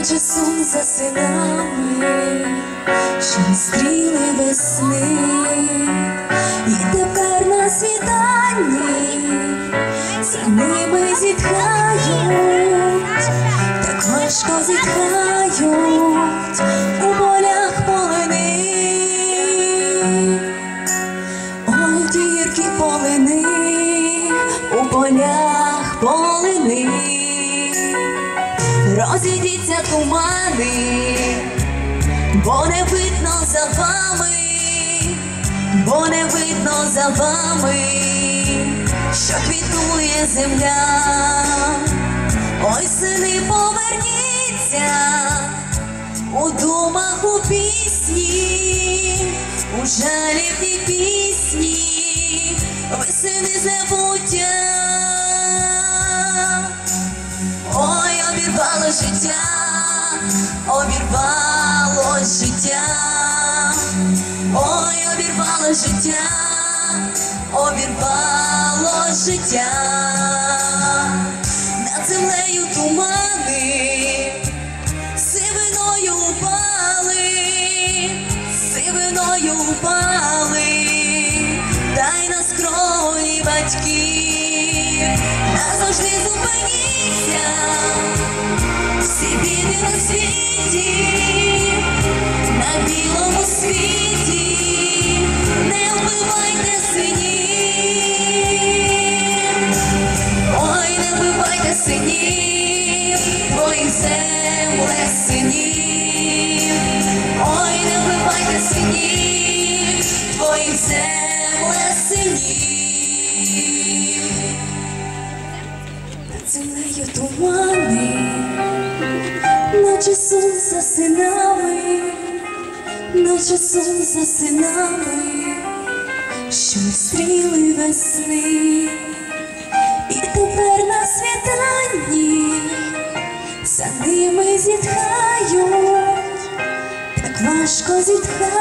Наче сон за синами, що стріли весни, і полях полини, розійдіться тумани, бо не видно за вами, бо не видно за вами, що квітує земля. Ой, сини, поверніться у думах у пісні, у жалібній пісні, ви сини забуття. Життя, обірвало життя, ой, обірвало життя, обірвало життя, над землею тумани сивиною упали, сивиною упали, дай на скроні батьків, назавжди зупиніться, тумани, наче сон за синами, наче сон за синами, що стріли весни. І тепер на світанні за ними зітхають, так важко зітхають.